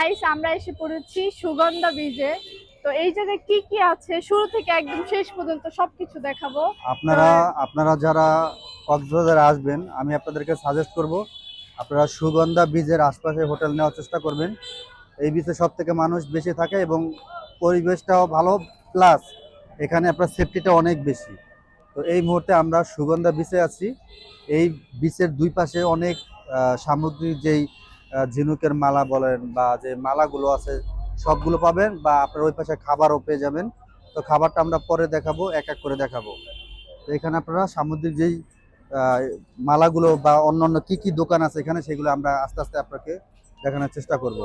Guys আমরা এসে পড়েছি সুগন্ধা বীজে তো এই জায়গায় কি কি আছে? শুরু থেকে একদম শেষ পর্যন্ত সবকিছু দেখাবো। আপনারা আপনারা যারা কক্সবাজারে আসবেন আমি আপনাদেরকে সাজেস্ট করব আপনারা সুগন্ধা বীজের আশপাশে হোটেল নেওয়ার চেষ্টা করবেন। এই বীচে সব থেকে মানুষ বেশি থাকে এবং পরিবেশটাও ভালো প্লাস এখানে আপনার সেফটিটা অনেক বেশি। তো এই মুহূর্তে আমরা সুগন্ধা বিচে আছি। এই বিচের দুই পাশে অনেক সামুদ্রিক যেই ঝিনুকের মালা বলেন বা যে মালাগুলো আছে সবগুলো পাবেন বা আপনার ওই পাশে খাবারও পেয়ে যাবেন। তো খাবারটা আমরা পরে দেখাবো এক এক করে দেখাবো। তো এখানে আপনারা সামুদ্রিক যেই মালাগুলো বা অন্যান্য কি কি দোকান আছে এখানে সেগুলো আমরা আস্তে আস্তে আপনাকে দেখানোর চেষ্টা করব।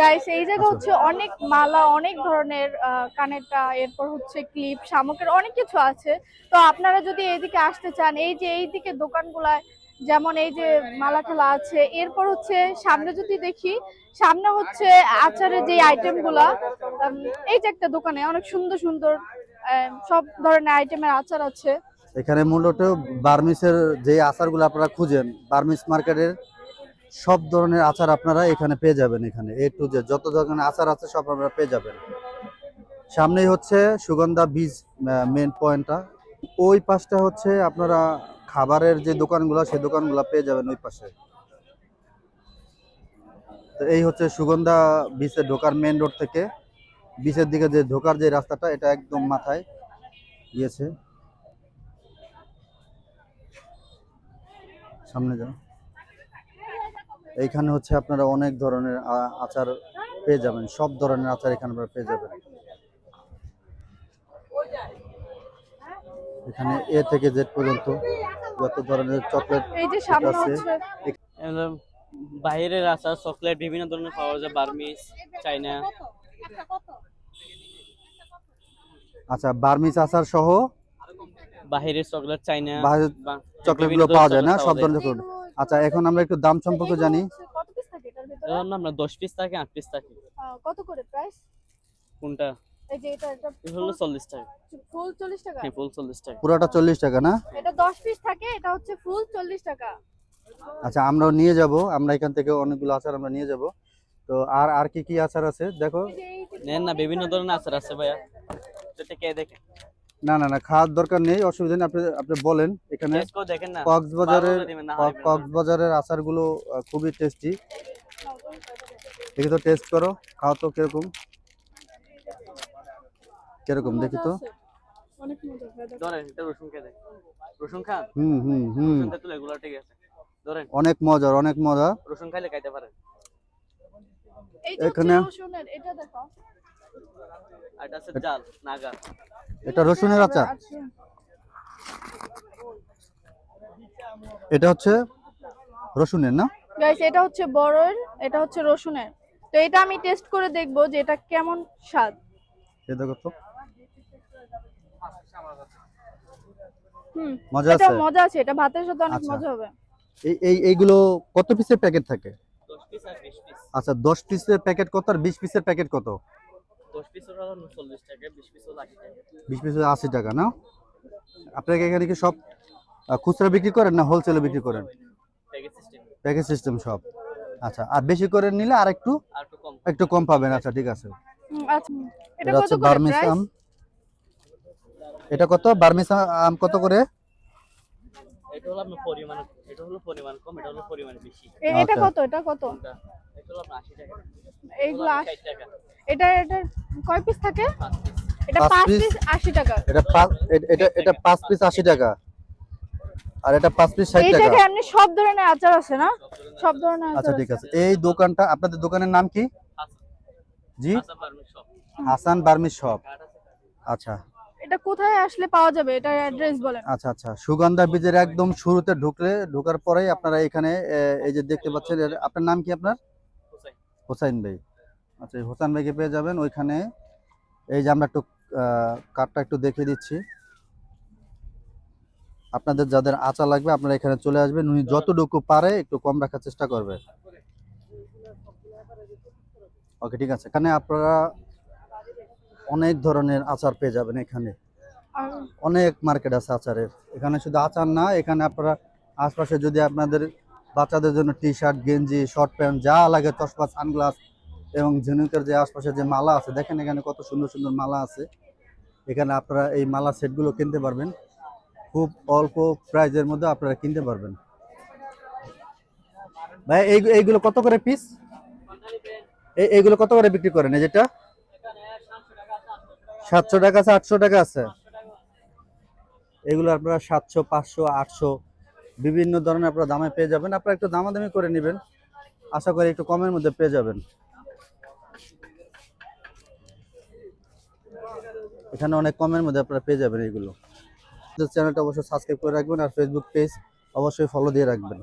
গাইস এই জায়গা আচ্ছা। হচ্ছে অনেক মালা অনেক ধরনের কানেরটা এরপর হচ্ছে ক্লিপ শামুকের অনেক কিছু আছে। তো আপনারা যদি এইদিকে আসতে চান এই যে এইদিকে দোকানগুলায় যেমন এই যে মালা ঠালা আছে এরপর হচ্ছে সামনে যদি দেখি সামনে হচ্ছে আচারের যে আইটেমগুলা উম, এই যে একটা দোকানে অনেক সুন্দর সুন্দর সব ধরনের আইটেমের আচার আছে। এখানে মূলত বার্মিসের যে আচারগুলো আপনারা খুঁজেন বার্মিস মার্কেটের সব ধরনের আচার আপনারা এখানে পেয়ে যাবেন এখানে। এ টু জেড যত ধরনের আচার আছে সব আপনারা পেয়ে যাবেন। সামনেই হচ্ছে সুগন্ধা বীজ মেন পয়েন্টটা ওই পাশটা হচ্ছে আপনারা খাবারের যে দোকানগুলো, সেই দোকানগুলো পেয়ে যাবেন ওই পাশে। তো এই হচ্ছে সুগন্ধা বিচে ঢোকার মেন রোড থেকে। বিচের দিকে যে ঢোকার যে রাস্তাটা, এটা একদম মাথায় গিয়েছে। সামনে যাও এইখানে হচ্ছে আপনারা অনেক ধরনের আচার পেয়ে যাবেন। সব ধরনের আচার এখানে আপনারা পেয়ে যাবেন। এখানে এ থেকে জেড পর্যন্ত যত ধরনের চকলেট এই যে সামনে হচ্ছে। একদম বাইরের আচার চকলেট বিভিন্ন ধরনের পাওয়া যায় বার্মিস চাইনা আচ্ছা বার্মিস আচার সহ বাহিরের চকলেট চাইনা বা- চকলেটগুলো পাওয়া যায় না সব ধরনের চকলেট আচ্ছা এখন আমরা একটু দাম সম্পর্কে জানি। কত পিস থাকে এটার ভিতরে? না আমরা দশ পিস থাকে আট পিস থাকে। কত করে প্রাইস কোনটা? এই যে এটা এটা এটা হলো চল্লিশ টাকা। ফুল চল্লিশ টাকা? হ্যাঁ ফুল টাকা। পুরোটা চল্লিশ টাকা না? এটা দশ পিস থাকে এটা হচ্ছে ফুল চল্লিশ টাকা। আচ্ছা আমরাও নিয়ে যাব। আমরা এখান থেকে অনেকগুলো আচার আমরা নিয়ে যাব। তো আর আর কি কি আচার আছে? দেখো। নেন না বিভিন্ন ধরনের আচার আছে ভাইয়া। সেটা কে দেখে? না না না খাওয়ার দরকার নেই অসুবিধা নেই। আপনি আপনি বলেন এখানে। কক্সবাজারের। কক্সবাজারের আচারগুলো খুবই টেস্টি দেখি তো টেস্ট করো খাও তো কীরকম। কীরকম দেখি তো। অনেক মজা দেখো। ধরেন এটা রসুন কে দেখ রসুন খান? হুম হুম হুম। রসুন তেঁতুল এগুলো ঠিক আছে। ধরেন। অনেক মজার অনেক মজা। রসুন খাইলে খাইতে পারেন। হচ্ছে এখানে- এটা দেখো। আর এটা আছে জাল নাগা। এটা রসুনের আচার? আচ্ছা। এটা হচ্ছে রসুনের না? Guys, এটা হচ্ছে বড়ের এটা হচ্ছে রসুনের। তো এটা আমি টেস্ট করে দেখব যে এটা কেমন স্বাদ। এ দেখো তো। হুম মজা আছে? মজা আছে এটা ভাতের সাথে অনেক আচ্ছা। মজা হবে। এই এই এইগুলো কত পিসের প্যাকেট থাকে? দশ পিস আর বিশ পিস। আচ্ছা দশ পিসের প্যাকেট কত আর বিশ পিসের প্যাকেট কত? দশ পিস হলো চল্লিশ টাকা বিশ পিস হলো আশি টাকা। বিশ পিসের আশি টাকা না? আপনাকে এখানে কি সব খুচরা বিক্রি করেন না হোলসেলে বিক্রি করেন? প্যাকেজ সিস্টেম প্যাকেজ সিস্টেম সব। আচ্ছা আর বেশি করে নিলে আর একটু একটু কম পাবেন। আচ্ছা ঠিক আছে। আচ্ছা। এটা কত করে প্রাইস এটা কত? বার্মিস আম কত করে? এটা হলো আপনার পরিমাণ এটা হলো পরিমাণ কম এটা হলো পরিমাণ বেশি। এটা আচ্ছা। কত? এটা কত? এটা হলো আপনার আশি টাকা। এইগুলো টাকা। এটা এটা কয় পিস থাকে? এটা পাঁচ পাঁচ পিস আশি টাকা। এটা এটা এটা পাঁচ পিস আশি টাকা। আর এটা পাঁচ পিস ষাট এই টাকা। জায়গায় এমনি সব ধরনের আচার আছে না? সব ধরনের আচ্ছা ঠিক আছে। এই দোকানটা আপনাদের দোকানের নাম কি? জি? আসাম বার্মিক শপ। Hasan Burmese shop. আচ্ছা। এটা কোথায় আসলে পাওয়া যাবে? এটার অ্যাড্রেস বলেন। আচ্ছা আচ্ছা। সুগন্ধা বীজের একদম শুরুতে ঢুকলে ঢোকার পরেই আপনারা এখানে এই যে দেখতে পাচ্ছেন আপনার নাম কি আপনার? হোসাইন। হোসাইন ভাই। আচ্ছা এই হোসাইন ভাইকে পেয়ে যাবেন। ওইখানে এই যে আমরা একটু কার্ডটা একটু দেখিয়ে দিচ্ছি। আপনাদের যাদের আচা লাগবে আপনারা এখানে চলে আসবেন। উনি যতটুকু পারে একটু কম রাখার চেষ্টা করবে। ওকে ঠিক আছে। এখানে আপনারা অনেক ধরনের আচার পেয়ে যাবেন এখানে। অনেক মার্কেট আছে আচারের। এখানে শুধু আচার না এখানে আপনারা আশপাশে যদি আপনাদের বাচ্চাদের জন্য টি শার্ট গেঞ্জি শর্ট প্যান্ট যা লাগে চশমা সানগ্লাস এবং ঝিনুকের যে আশপাশে যে মালা আছে দেখেন এখানে কত সুন্দর সুন্দর মালা আছে। এখানে আপনারা এই মালা সেটগুলো কিনতে পারবেন। খুব অল্প প্রাইজের মধ্যে আপনারা কিনতে পারবেন। ভাই এইগুলো কত করে পিস এইগুলো কত করে বিক্রি করেন? এই যেটা? সাতশো টাকা আছে, আটশো টাকা আছে। এগুলো আপনারা সাতশো, পাঁচশো, আটশো, বিভিন্ন ধরনের আপনারা দামে পেয়ে যাবেন। আপনারা একটু দামাদামি করে নেবেন। আশা করি একটু কমের মধ্যে পেয়ে যাবেন। এখানে অনেক কমের মধ্যে আপনারা পেয়ে যাবেন এগুলো। চ্যানেলটা অবশ্যই সাবস্ক্রাইব করে রাখবেন আর ফেসবুক পেজ অবশ্যই ফলো দিয়ে রাখবেন।